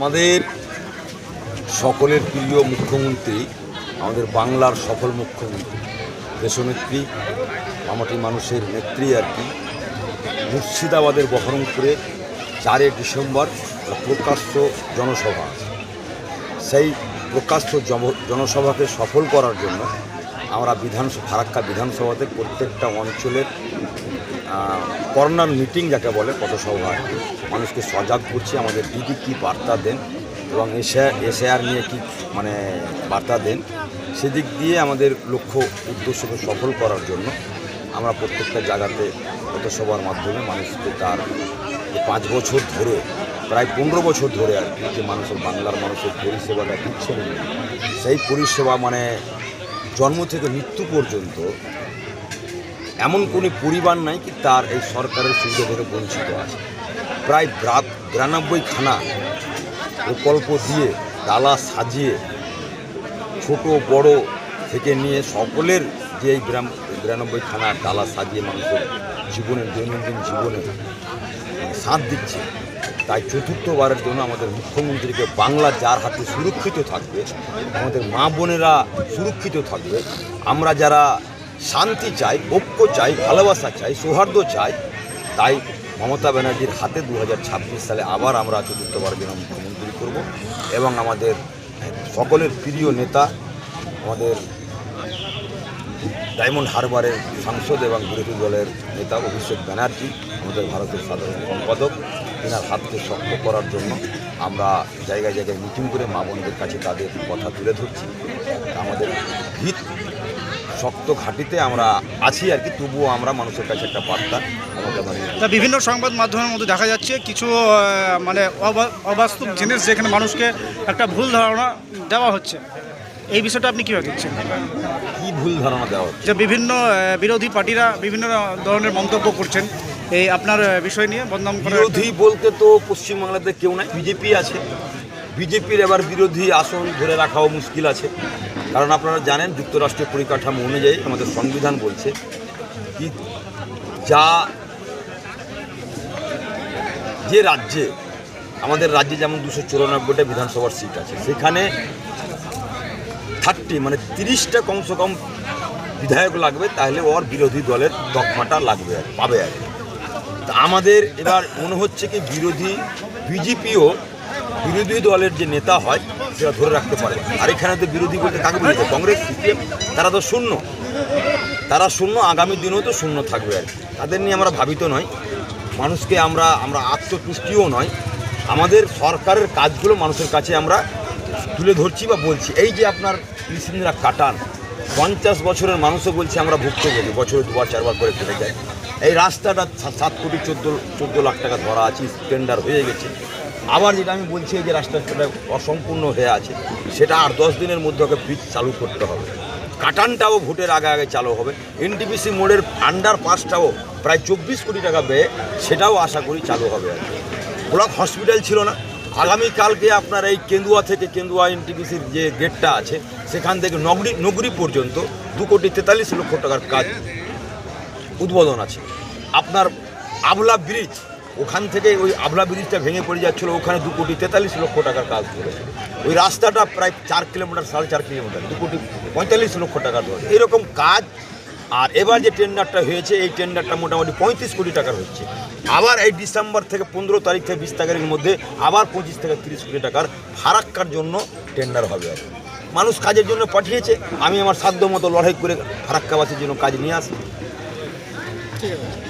আমাদের সকলের প্রিয় মুখ্যমন্ত্রী, আমাদের বাংলার সফল মুখ্যমন্ত্রী, দেশনেত্রী আমাটি মানুষের নেত্রী আর কি, মুর্শিদাবাদের বহরমপুরে চারই ডিসেম্বর প্রকাশ্য জনসভা। সেই প্রকাশ্য জনসভাকে সফল করার জন্য আমরা বিধানসভা ফারাক্কা বিধানসভাতে প্রত্যেকটা অঞ্চলের কর্নার মিটিং যাকে বলে পথসভা আর কি মানুষকে সজাগ করছি, আমাদের দিদি কী বার্তা দেন এবং এসে এসআর নিয়ে কি মানে বার্তা দেন, সেদিক দিয়ে আমাদের লক্ষ্য উদ্দেশ্যকে সফল করার জন্য আমরা প্রত্যেকটা জায়গাতে পথসভার মাধ্যমে মানুষকে তার পাঁচ বছর ধরে, প্রায় পনেরো বছর ধরে আর কি, যে মানুষের বাংলার মানুষের পরিষেবাটা দিচ্ছেন সেই পরিষেবা মানে জন্ম থেকে মৃত্যু পর্যন্ত এমন কোনো পরিবার নাই কি তার এই সরকারের সুবিধা থেকে বঞ্চিত আছে। প্রায় ব্রা- বিরানব্বই খানা প্রকল্প দিয়ে ডালা সাজিয়ে ছোট, বড় থেকে নিয়ে সকলের যে এই বিরানব্বই খানা ডালা সাজিয়ে মানুষের জীবনের দৈনন্দিন জীবনে সাথ দিচ্ছে। তাই চতুর্থবারের জন্য আমাদের মুখ্যমন্ত্রীকে বাংলা যার হাতে সুরক্ষিত থাকবে, আমাদের মা বোনেরা সুরক্ষিত থাকবে। আমরা যারা শান্তি চাই, ঐক্য চাই, ভালোবাসা চাই, সৌহার্দ্য চাই, তাই মমতা ব্যানার্জির হাতে দু হাজার ছাব্বিশ সালে আবার আমরা চতুর্থবারের জন্য মুখ্যমন্ত্রী করব এবং আমাদের সকলের প্রিয় নেতা, আমাদের ডায়মন্ড হারবারের সাংসদ এবং বিরোধী দলের নেতা অভিষেক ব্যানার্জি আমাদের ভারতের সাধারণ সম্পাদক তেনার হাতকে শক্ত করার জন্য আমরা জায়গায় জায়গায় মিটিং করে মা বোনদের কাছে তাদের কথা তুলে ধরছি। আমাদের ভিত শক্ত ঘাঁটিতে আমরা আছি আর কি তবুও আমরা মানুষের কাছে একটা বার্তা বিভিন্ন সংবাদ মাধ্যমের মধ্যে দেখা যাচ্ছে কিছু মানে অবাস্তব জিনিস যেখানে মানুষকে একটা ভুল ধারণা দেওয়া হচ্ছে। এই বিষয়টা আপনি কীভাবে দেখছেন? কী ভুল ধারণা দেওয়া হচ্ছে? যে বিভিন্ন বিরোধী পার্টিরা বিভিন্ন ধরনের মন্তব্য করছেন। এই আপনার বিষয় নিয়ে বদনাম বিরোধী বলতে তো পশ্চিমবাংলাতে কেউ নাই। বিজেপি আছে। বিজেপির এবার বিরোধী আসন ধরে রাখাও মুশকিল আছে। কারণ আপনারা জানেন যুক্তরাষ্ট্রের পরিকাঠামো অনুযায়ী আমাদের সংবিধান বলছে কি যা যে রাজ্যে আমাদের রাজ্যে যেমন দুশো চুরানব্বইটা বিধানসভার সিট আছে সেখানে থার্টি মানে তিরিশটা কমসে কম বিধায়ক লাগবে তাহলে ওর বিরোধী দলের তকমাটা লাগবে আর পাবে আর কি। আমাদের এবার মনে হচ্ছে কি বিরোধী বিজেপিও বিরোধী দলের যে নেতা হয়, সেটা ধরে রাখতে পারে। আর এখানে তো বিরোধী বলতে কাকে বলতে কংগ্রেস, সিপিএম, তারা তো শূন্য। তারা শূন্য, আগামী দিনেও তো শূন্য থাকবে আর। তাদের নিয়ে আমরা ভাবিত নয় মানুষকে আমরা আমরা আত্মতুষ্টিও নয় আমাদের সরকারের কাজগুলো মানুষের কাছে আমরা তুলে ধরছি বা বলছি। এই যে আপনার কৃষিরা কাটান, পঞ্চাশ বছরের মানুষও বলছে আমরা ভুক্তভোগী বছরে দুবার, চারবার করে ফেলে যায়। এই রাস্তাটা সাত কোটি চোদ্দ চোদ্দ লাখ টাকা ধরা আছে টেন্ডার হয়ে গেছে। আবার যেটা আমি বলছি যে রাস্তাটা অসম্পূর্ণ হয়ে আছে, সেটা আর দশ দিনের মধ্যে ওকে ব্রিজ চালু করতে হবে। কাটানটাও ভোটের আগে আগে চালু হবে। এনটিপিসি মোড়ের আন্ডার পাসটাও প্রায় চব্বিশ কোটি টাকা ব্যয়ে সেটাও আশা করি চালু হবে আর ব্লক হসপিটাল ছিল না। আগামীকালকে আপনার এই কেন্দুয়া থেকে কেন্দুয়া এনটিপিসির যে গেটটা আছে, সেখান থেকে নগরী নগরী পর্যন্ত দু কোটি তেতাল্লিশ লক্ষ টাকার কাজ উদ্বোধন আছে। আপনার আবলা ব্রিজ, ওখান থেকে ওই আবলা ব্রিজটা ভেঙে পড়ে যাচ্ছিল, ওখানে দু কোটি তেতাল্লিশ লক্ষ টাকার কাজ করেছে ওই রাস্তাটা প্রায় চার কিলোমিটার, সাড়ে চার কিলোমিটার, দু কোটি পঁয়তাল্লিশ লক্ষ টাকা ধরে এরকম কাজ, আর এবার যে টেন্ডারটা হয়েছে, এই টেন্ডারটা মোটামুটি পঁয়ত্রিশ কোটি টাকার হচ্ছে। আবার এই ডিসেম্বর থেকে পনেরো তারিখ থেকে বিশ তারিখের মধ্যে আবার পঁচিশ থেকে তিরিশ কোটি টাকার ফারাক্কার জন্য টেন্ডার হবে আর। মানুষ কাজের জন্য পাঠিয়েছে, আমি আমার সাধ্য মতো লড়াই করে ফারাক্কাবাসীর জন্য কাজ নিয়ে আসি। ঠিক আছে